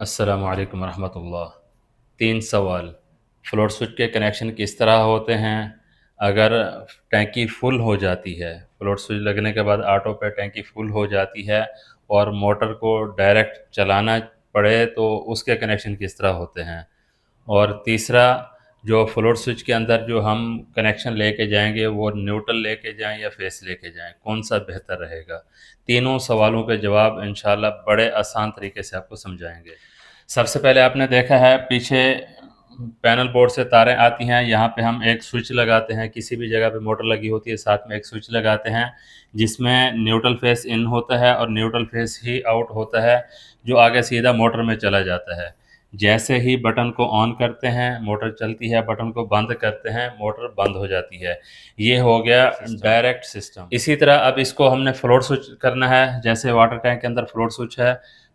अस्सलाम रहमतुल्लाह तीन सवाल। फ्लोट स्विच के कनेक्शन किस तरह होते हैं? अगर टैंकी फुल हो जाती है फ्लोट स्विच लगने के बाद ऑटो पे टैंकी फुल हो जाती है और मोटर को डायरेक्ट चलाना पड़े तो उसके कनेक्शन किस तरह होते हैं? और तीसरा जो फ्लोट स्विच के अंदर जो हम कनेक्शन लेके जाएँगे, वो न्यूट्रल लेके जाएँ या फेस लेके जाएँ, कौन सा बेहतर रहेगा? तीनों सवालों के जवाब इंशाल्लाह बड़े आसान तरीके से आपको समझाएँगे। सबसे पहले आपने देखा है, पीछे पैनल बोर्ड से तारें आती हैं, यहाँ पे हम एक स्विच लगाते हैं, किसी भी जगह पे मोटर लगी होती है, साथ में एक स्विच लगाते हैं, जिसमें न्यूट्रल फेस इन होता है और न्यूट्रल फेस ही आउट होता है, जो आगे सीधा मोटर में चला जाता है। जैसे ही बटन को ऑन करते हैं मोटर चलती है बटन को बंद करते हैं मोटर बंद हो जाती है। ये हो गया डायरेक्ट सिस्टम इसी तरह अब इसको हमने फ्लोर स्विच करना है। जैसे वाटर टैंक के अंदर फ्लोर स्विच है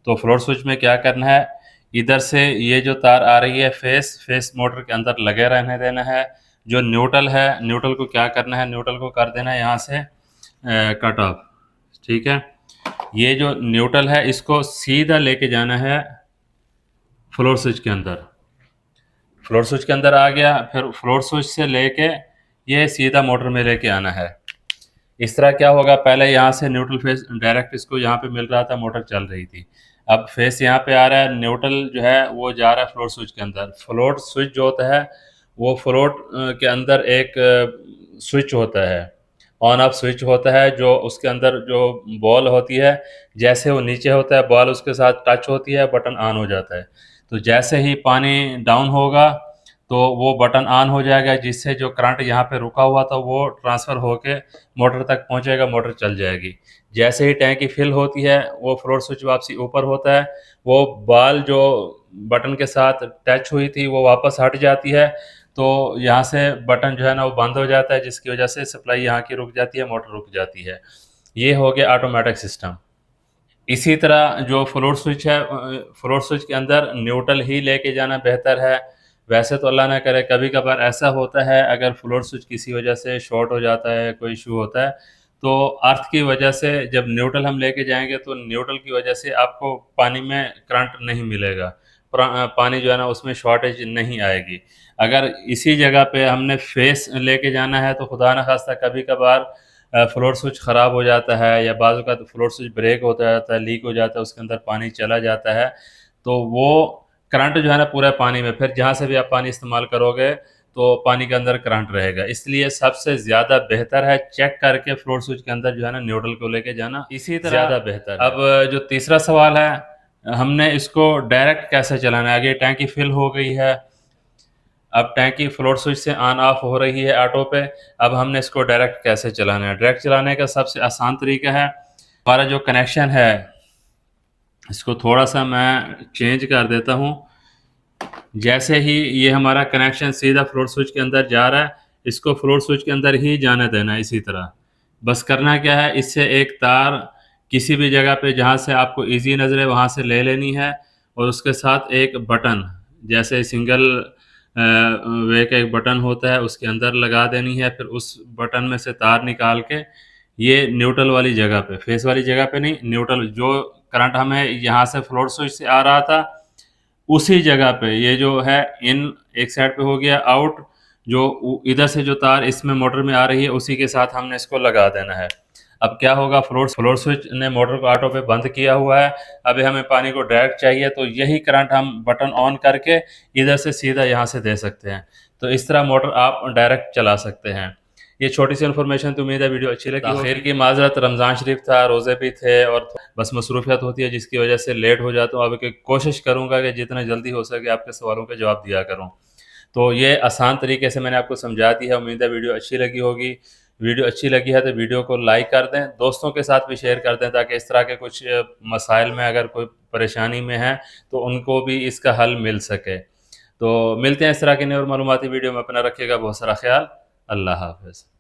तो फ्लोर स्विच में क्या करना है? इधर से ये जो तार आ रही है फेस फेस मोटर के अंदर लगे रहने देना है। जो न्यूट्रल है न्यूट्रल को क्या करना है? न्यूट्रल को कर देना है यहाँ से कट ऑफ़ ठीक है? ये जो न्यूट्रल है इसको सीधा लेके जाना है। फ्लोर स्विच के अंदर। फ्लोर स्विच के अंदर आ गया, फिर फ्लोर स्विच से लेके ये सीधा मोटर में लेके आना है। इस तरह क्या होगा, पहले यहाँ से न्यूट्रल फेस डायरेक्ट इसको यहाँ पे मिल रहा था मोटर चल रही थी। अब फेस यहाँ पे आ रहा है न्यूट्रल जो है वो जा रहा है फ्लोर स्विच के अंदर। फ्लोट स्विच जो होता है, वो फ्लोट के अंदर एक स्विच होता है। ऑन ऑफ़ स्विच होता है, जो उसके अंदर जो बॉल होती है, जैसे वो नीचे होता है बॉल उसके साथ टच होती है बटन ऑन हो जाता है। तो जैसे ही पानी डाउन होगा तो वो बटन ऑन हो जाएगा, जिससे जो करंट यहाँ पे रुका हुआ था, वो ट्रांसफ़र होके मोटर तक पहुँचेगा मोटर चल जाएगी। जैसे ही टैंकी फिल होती है, वो फ्लोर स्विच वापसी ऊपर होता है, वो बाल जो बटन के साथ टच हुई थी, वो वापस हट जाती है तो यहाँ से बटन जो है ना, वो बंद हो जाता है, जिसकी वजह से सप्लाई यहाँ की रुक जाती है मोटर रुक जाती है। ये हो गया ऑटोमेटिक सिस्टम इसी तरह जो फ्लोट स्विच है फ्लोट स्विच के अंदर न्यूट्रल ही लेके जाना बेहतर है। वैसे तो अल्लाह ना करे कभी कभार ऐसा होता है, अगर फ्लोट स्विच किसी वजह से शॉर्ट हो जाता है, कोई इशू होता है तो अर्थ की वजह से जब न्यूट्रल हम लेके जाएँगे तो न्यूट्रल की वजह से आपको पानी में करंट नहीं मिलेगा। पानी जो है ना, उसमें शॉर्टेज नहीं आएगी। अगर इसी जगह पे हमने फेस लेके जाना है तो खुदा न खास्ता कभी कभार फ्लोर स्विच ख़राब हो जाता है या बाजू का तो फ्लोर स्विच ब्रेक होता जाता है लीक हो जाता है उसके अंदर पानी चला जाता है तो वो करंट जो है ना पूरा पानी में फिर जहाँ से भी आप पानी इस्तेमाल करोगे तो पानी के अंदर करंट रहेगा। इसलिए सबसे ज़्यादा बेहतर है चेक करके फ्लोर स्विच के अंदर जो है ना न्यूट्रल को लेके जाना। इसी तरह ज़्यादा बेहतर अब जो तीसरा सवाल है हमने इसको डायरेक्ट कैसे चलाना है? आगे टैंकी फिल हो गई है अब टैंकी फ्लोट स्विच से ऑन ऑफ़ हो रही है ऑटो पे। अब हमने इसको डायरेक्ट कैसे चलाना है? डायरेक्ट चलाने का सबसे आसान तरीका है। हमारा जो कनेक्शन है, इसको थोड़ा सा मैं चेंज कर देता हूँ। जैसे ही ये हमारा कनेक्शन सीधा फ्लोट स्विच के अंदर जा रहा है, इसको फ्लोट स्विच के अंदर ही जाने देना है इसी तरह। बस करना क्या है, इससे एक तार किसी भी जगह पे जहाँ से आपको इजी नज़र है वहाँ से ले लेनी है और उसके साथ एक बटन जैसे सिंगल वे का एक बटन होता है, उसके अंदर लगा देनी है, फिर उस बटन में से तार निकाल के ये न्यूट्रल वाली जगह पे, फेस वाली जगह पे नहीं, न्यूट्रल, जो करंट हमें यहाँ से फ्लोर स्विच से आ रहा था, उसी जगह पे ये जो है, इन एक साइड पे हो गया, आउट, जो इधर से जो तार इसमें मोटर में आ रही है, उसी के साथ हमने इसको लगा देना है। अब क्या होगा? फ्लोर फ्लोर स्विच ने मोटर को ऑटो पे बंद किया हुआ है। अभी हमें पानी को डायरेक्ट चाहिए तो यही करंट हम बटन ऑन करके इधर से सीधा यहाँ से दे सकते हैं। तो इस तरह मोटर आप डायरेक्ट चला सकते हैं। ये छोटी सी इन्फॉर्मेशन तो उम्मीद है वीडियो अच्छी लगी आखिर की माजरत रमज़ान शरीफ था रोज़े भी थे और बस मसरूफियत होती है जिसकी वजह से लेट हो जाता हूँ। अब कोशिश करूँगा कि जितना जल्दी हो सके आपके सवालों के जवाब दिया करूँ। तो ये आसान तरीके से मैंने आपको समझा दी है। उम्मीद है वीडियो अच्छी लगी होगी। वीडियो अच्छी लगी है तो वीडियो को लाइक कर दें, दोस्तों के साथ भी शेयर कर दें ताकि इस तरह के कुछ मसाइल में अगर कोई परेशानी में है तो उनको भी इसका हल मिल सके। तो मिलते हैं इस तरह की नई और मालूमती वीडियो में, अपना रखिएगा बहुत सारा ख्याल। अल्लाह हाफ़